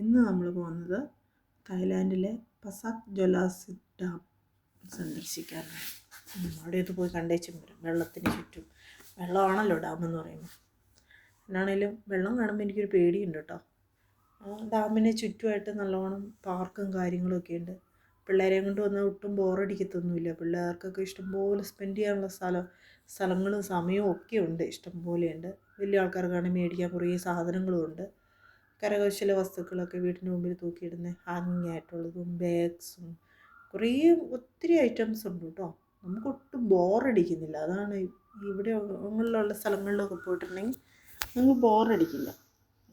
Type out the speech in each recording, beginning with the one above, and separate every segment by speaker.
Speaker 1: ഇന്ന് നമ്മൾ പോകുന്നത് തായ്ലാൻഡിലെ പസാക് ജൊലാസ് ഡാം സന്ദർശിക്കാനാണ് അവിടെ ഇത് പോയി കണ്ടേച്ചും വരും വെള്ളത്തിന് ചുറ്റും. വെള്ളമാണല്ലോ ഡാം എന്ന് പറയുമ്പോൾ എന്നാണേലും വെള്ളം കാണുമ്പോൾ എനിക്കൊരു പേടിയുണ്ട് കേട്ടോ. ഡാമിന് ചുറ്റുമായിട്ട് നല്ലോണം പാർക്കും കാര്യങ്ങളൊക്കെ ഉണ്ട്. പിള്ളേരെയും കൊണ്ട് വന്നാൽ ഒട്ടും ബോറടിക്കത്തൊന്നുമില്ല. പിള്ളേർക്കൊക്കെ ഇഷ്ടംപോലെ സ്പെൻഡ് ചെയ്യാനുള്ള സ്ഥലം സ്ഥലങ്ങളും സമയവും ഒക്കെ ഉണ്ട്. ഇഷ്ടംപോലെ ഉണ്ട് വലിയ ആൾക്കാർക്കാണെങ്കിൽ മേടിക്കാൻ കുറേ സാധനങ്ങളും ഉണ്ട്. കരകൗശല വസ്തുക്കളൊക്കെ വീടിന്റെ മുമ്പിൽ തൂക്കിയിടുന്ന ഹാങ്ങിങ് ആയിട്ടുള്ളതും ബാഗ്സും കുറേ ഒത്തിരി ഐറ്റംസ് ഉണ്ട് കേട്ടോ. നമുക്ക് ഒട്ടും ബോറടിക്കുന്നില്ല അതാണ് ഇവിടെ അങ്ങനെയുള്ള സ്ഥലങ്ങളിലൊക്കെ പോയിട്ടുണ്ടെങ്കിൽ നമുക്ക് ബോറടിക്കില്ല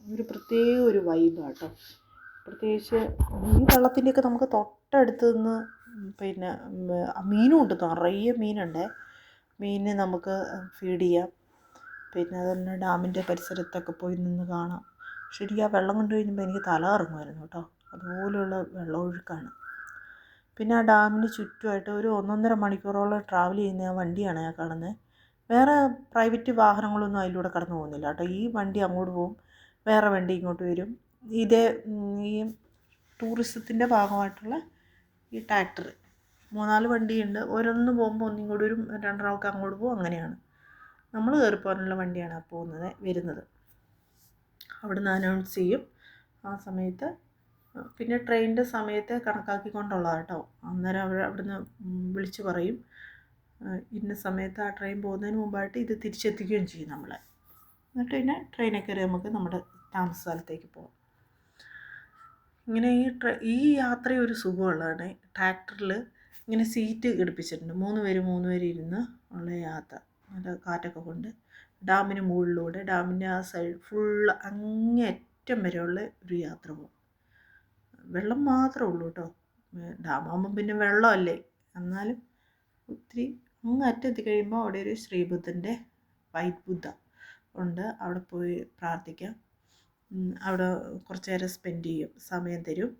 Speaker 1: ഒരു പ്രത്യേക ഒരു വൈബാണ് കേട്ടോ. പ്രത്യേകിച്ച് ഈ വെള്ളത്തിന്റെയൊക്കെ നമുക്ക് തൊട്ടടുത്ത് നിന്ന് പിന്നെ മീനും ഉണ്ട് നിറയെ മീനുണ്ട്. മീനിനെ നമുക്ക് ഫീഡ് ചെയ്യാം. പിന്നെ അതുപോലെ ഡാമിന്റെ പരിസരത്തൊക്കെ പോയി നിന്ന് കാണാം. ശരിക്കും ആ വെള്ളം കണ്ടു കഴിഞ്ഞപ്പോൾ എനിക്ക് തല കറങ്ങുമായിരുന്നു കേട്ടോ. അതുപോലെയുള്ള വെള്ളമൊഴുക്കാണ് പിന്നെ ആ ഡാമിന് ചുറ്റുമായിട്ട് ഒരു ഒന്നൊന്നര മണിക്കൂറോളം ട്രാവൽ ചെയ്യുന്ന വണ്ടിയാണ് ഞാൻ കാണുന്നത്. വേറെ പ്രൈവറ്റ് വാഹനങ്ങളൊന്നും അതിലൂടെ കടന്നു പോകുന്നില്ല കേട്ടോ. ഈ വണ്ടി അങ്ങോട്ട് പോകും വേറെ വണ്ടി ഇങ്ങോട്ട് വരും. ഇതേ ഈ ടൂറിസത്തിന്റെ ഭാഗമായിട്ടുള്ള ഈ ട്രാക്ടർ മൂന്നാൽ വണ്ടിയുണ്ട്. ഓരോന്ന് പോകുമ്പോൾ ഒന്നിങ്ങോട്ട് വരും രണ്ടെണ്ണമൊക്കെ അങ്ങോട്ട് പോകും അങ്ങനെയാണ്. നമ്മൾ കയറിപ്പോകാനുള്ള വണ്ടിയാണ് പോകുന്നത് വരുന്നത്. അവിടുന്ന് അനൗൺസ് ചെയ്യും. ആ സമയത്ത് പിന്നെ ട്രെയിനിന്റെ സമയത്തെ കണക്കാക്കിക്കൊണ്ടുള്ളതാണ് കേട്ടോ അന്നേരം അവർ അവിടുന്ന് വിളിച്ച് പറയും. ഇന്ന സമയത്ത് ആ ട്രെയിൻ പോകുന്നതിന് മുമ്പായിട്ട് ഇത് തിരിച്ചെത്തിക്കുകയും ചെയ്യും നമ്മൾ എന്നിട്ട് പിന്നെ ട്രെയിനിൽ കയറി നമുക്ക് നമ്മുടെ താമസ സ്ഥലത്തേക്ക് പോകാം ഇങ്ങനെ ഈ ട്രെ ഈ യാത്ര ഒരു സുഖമുള്ളതാണ്. ട്രാക്ടറിൽ ഇങ്ങനെ സീറ്റ് ഘടിപ്പിച്ചിട്ടുണ്ട് മൂന്ന് പേര് മൂന്ന് പേര് ഇരുന്ന് ഉള്ള യാത്ര. നല്ല കാറ്റൊക്കെ കൊണ്ട് ഡാമിന് മുകളിലൂടെ ഡാമിന്റെ ആ സൈഡ് ഫുള്ള് അങ്ങേയറ്റം വരെയുള്ള ഒരു യാത്ര പോകും വെള്ളം മാത്രമേ ഉള്ളൂ കേട്ടോ. ഡാമാകുമ്പം പിന്നെ വെള്ളമല്ലേ? എന്നാലും ഒത്തിരി അങ്ങ് അറ്റെത്തി കഴിയുമ്പോൾ അവിടെ ഒരു ശ്രീബുദ്ധന്റെ വൈറ്റ് ബുദ്ധ ഉണ്ട്. അവിടെ പോയി പ്രാർത്ഥിക്കാം. അവിടെ കുറച്ച് നേരം സ്പെൻഡ് ചെയ്യും. സമയം തരും.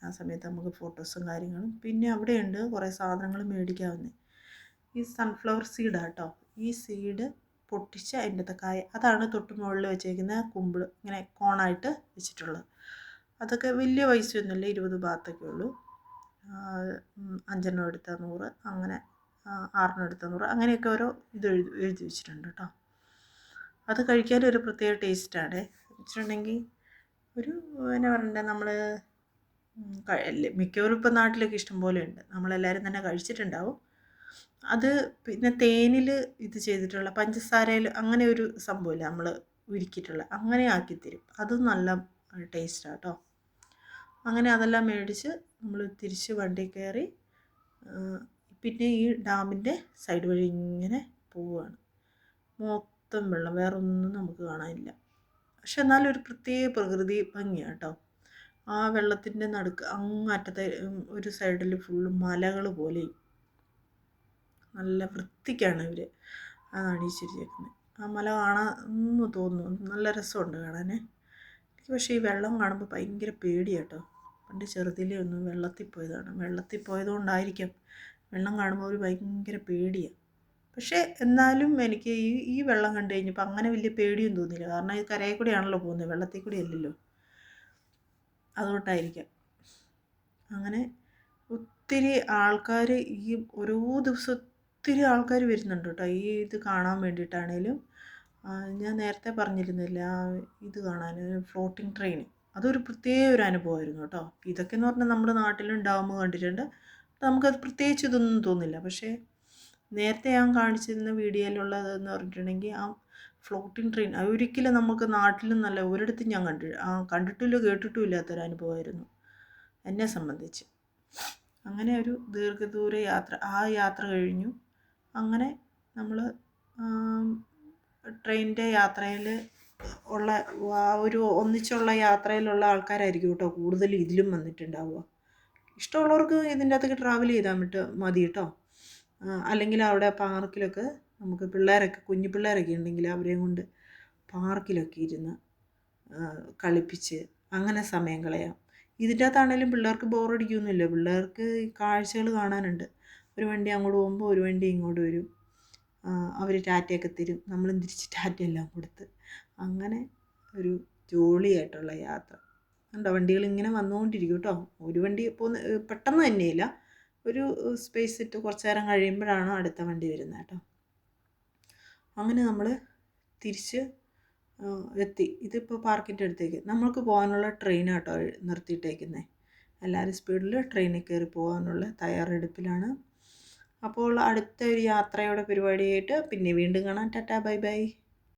Speaker 1: ആ സമയത്ത് നമുക്ക് ഫോട്ടോസും കാര്യങ്ങളും. പിന്നെ അവിടെയുണ്ട് കുറേ സാധനങ്ങൾ മേടിക്കാവുന്നത് ഈ സൺഫ്ലവർ സീഡാണ് കേട്ടോ. ഈ സീഡ് പൊട്ടിച്ച് അതിന്റെ കായ അതാണ് തൊട്ട് മുകളിൽ വെച്ചേക്കുന്ന കുമ്പിൾ ഇങ്ങനെ കോണായിട്ട് വെച്ചിട്ടുള്ളത്. അതൊക്കെ വലിയ പൈസയൊന്നുമില്ല ഇരുപത് ഭാഗത്തൊക്കെ ഉള്ളൂ. അഞ്ചെണ്ണം എടുത്ത നൂറ് അങ്ങനെ ആറെണ്ണം എടുത്ത നൂറ് അങ്ങനെയൊക്കെ ഓരോ ഇത് എഴുതി എഴുതി വെച്ചിട്ടുണ്ട് കേട്ടോ. അത് കഴിക്കാൻ ഒരു പ്രത്യേക ടേസ്റ്റാണ്. വെച്ചിട്ടുണ്ടെങ്കിൽ ഒരു എന്നാ പറയണ്ടേ നമ്മൾ മിക്കവരും ഇപ്പം നാട്ടിലൊക്കെ ഇഷ്ടം പോലെ ഉണ്ട് നമ്മളെല്ലാവരും തന്നെ കഴിച്ചിട്ടുണ്ടാവും. അത് പിന്നെ തേനിൽ ഇത് ചെയ്തിട്ടുള്ള പഞ്ചസാരയിൽ അങ്ങനെ ഒരു സംഭവമില്ല നമ്മൾ ഉരുക്കിയിട്ടുള്ള അങ്ങനെ ആക്കി തരും അത് നല്ല ടേസ്റ്റാണ് കേട്ടോ അങ്ങനെ അതെല്ലാം മേടിച്ച് നമ്മൾ തിരിച്ച് വണ്ടി കയറി പിന്നെ ഈ ഡാമിന്റെ സൈഡ് വഴി ഇങ്ങനെ പോവുകയാണ് മൊത്തം വെള്ളം വേറെ ഒന്നും നമുക്ക് കാണാനില്ല. പക്ഷെ എന്നാലും ഒരു പ്രത്യേക പ്രകൃതി ഭംഗിയാണ് കേട്ടോ ആ വെള്ളത്തിന്റെ നടുക്ക് അങ്ങറ്റത്തെ ഒരു സൈഡിൽ ഫുള്ള് മലകൾ പോലെയും നല്ല വൃത്തിക്കാണ് ഇവർ അതാണ് ഈ ചിരിച്ചേക്കുന്നത് ആ മല കാണാമെന്ന് തോന്നുന്നു. നല്ല രസമുണ്ട് കാണാൻ എനിക്ക് പക്ഷേ ഈ വെള്ളം കാണുമ്പോൾ ഭയങ്കര പേടിയാട്ടോ പണ്ട് ചെറുതിലേ ഒന്ന് വെള്ളത്തിൽ പോയതാണ്. വെള്ളത്തിൽ പോയതുകൊണ്ടായിരിക്കാം വെള്ളം കാണുമ്പോൾ ഒരു ഭയങ്കര പേടിയാണ് പക്ഷേ എന്നാലും എനിക്ക് ഈ ഈ വെള്ളം കണ്ടു കഴിഞ്ഞപ്പോൾ അങ്ങനെ വലിയ പേടിയും തോന്നിയില്ല. കാരണം ഈ കരയിൽ കൂടിയാണല്ലോ പോകുന്നത് വെള്ളത്തിൽ കൂടി അല്ലല്ലോ. അതുകൊണ്ടായിരിക്കാം. അങ്ങനെ ഒത്തിരി ആൾക്കാർ ഈ ഓരോ ദിവസം ഒത്തിരി ആൾക്കാർ വരുന്നുണ്ട് കേട്ടോ ഈ ഇത് കാണാൻ വേണ്ടിയിട്ടാണേലും ഞാൻ നേരത്തെ പറഞ്ഞിരുന്നില്ല ഇത് കാണാൻ ഫ്ലോട്ടിംഗ് ട്രെയിൻ അതൊരു പ്രത്യേക ഒരു അനുഭവമായിരുന്നു കേട്ടോ ഇതൊക്കെ എന്ന് പറഞ്ഞാൽ നമ്മുടെ നാട്ടിലും ഡാം കണ്ടിട്ടുണ്ട്. നമുക്കത് പ്രത്യേകിച്ച് ഇതൊന്നും തോന്നില്ല. പക്ഷേ നേരത്തെ ഞാൻ കാണിച്ചിരുന്ന വീഡിയോയിലുള്ളതെന്ന് പറഞ്ഞിട്ടുണ്ടെങ്കിൽ ആ ഫ്ലോട്ടിംഗ് ട്രെയിൻ അത് ഒരിക്കലും നമുക്ക് നാട്ടിലും നല്ല ഒരിടത്തും ഞാൻ കണ്ടി കണ്ടിട്ടില്ല കേട്ടിട്ടും ഇല്ലാത്തൊരു അനുഭവമായിരുന്നു. എന്നെ സംബന്ധിച്ച്. അങ്ങനെ ഒരു ദീർഘദൂര യാത്ര ആ യാത്ര കഴിഞ്ഞു. അങ്ങനെ നമ്മൾ ട്രെയിനിന്റെ യാത്രയിൽ ഉള്ള ഒരു ഒന്നിച്ചുള്ള യാത്രയിലുള്ള ആൾക്കാരായിരിക്കും കേട്ടോ കൂടുതൽ ഇതിലും വന്നിട്ടുണ്ടാവുക. ഇഷ്ടമുള്ളവർക്ക് ഇതിന്റെ അകത്തേക്ക് ട്രാവൽ ചെയ്താൽ വിട്ട് മതി കേട്ടോ. അല്ലെങ്കിൽ അവിടെ പാർക്കിലൊക്കെ നമുക്ക് പിള്ളേരൊക്കെ കുഞ്ഞു പിള്ളേരൊക്കെ ഉണ്ടെങ്കിൽ അവരെയും കൊണ്ട് പാർക്കിലൊക്കെ ഇരുന്ന് കളിപ്പിച്ച് അങ്ങനെ സമയം കളയാം. ഇതിന്റെ അകത്താണേലും പിള്ളേർക്ക് ബോറടിക്കൊന്നുമില്ല പിള്ളേർക്ക് കാഴ്ചകൾ കാണാനുണ്ട്. ഒരു വണ്ടി അങ്ങോട്ട് പോകുമ്പോൾ ഒരു വണ്ടി ഇങ്ങോട്ട് വരും. അവർ ടാറ്റയൊക്കെ തരും. നമ്മളും തിരിച്ച് ടാറ്റയെല്ലാം കൊടുത്ത്. അങ്ങനെ ഒരു ജോളിയായിട്ടുള്ള യാത്ര. കണ്ടോ? വണ്ടികൾ ഇങ്ങനെ വന്നുകൊണ്ടിരിക്കും കേട്ടോ. ഒരു വണ്ടി പോകുന്ന പെട്ടെന്ന് തന്നെയില്ല. ഒരു സ്പേസ് ഇട്ട് കുറച്ച് നേരം കഴിയുമ്പോഴാണ് അടുത്ത വണ്ടി വരുന്നത് കേട്ടോ. അങ്ങനെ നമ്മൾ തിരിച്ച് എത്തി. ഇതിപ്പോൾ പാർക്കിന്റെ അടുത്തേക്ക്. നമ്മൾക്ക് പോകാനുള്ള ട്രെയിൻ കേട്ടോ നിർത്തിയിട്ടേക്കുന്നത് എല്ലാവരും സ്പീഡിൽ ട്രെയിനിൽ കയറി പോകാനുള്ള തയ്യാറെടുപ്പിലാണ്. അപ്പോൾ അടുത്ത ഒരു യാത്രയുടെ പരിപാടിയായിട്ട് പിന്നെ വീണ്ടും കാണാം. Tata bye bye.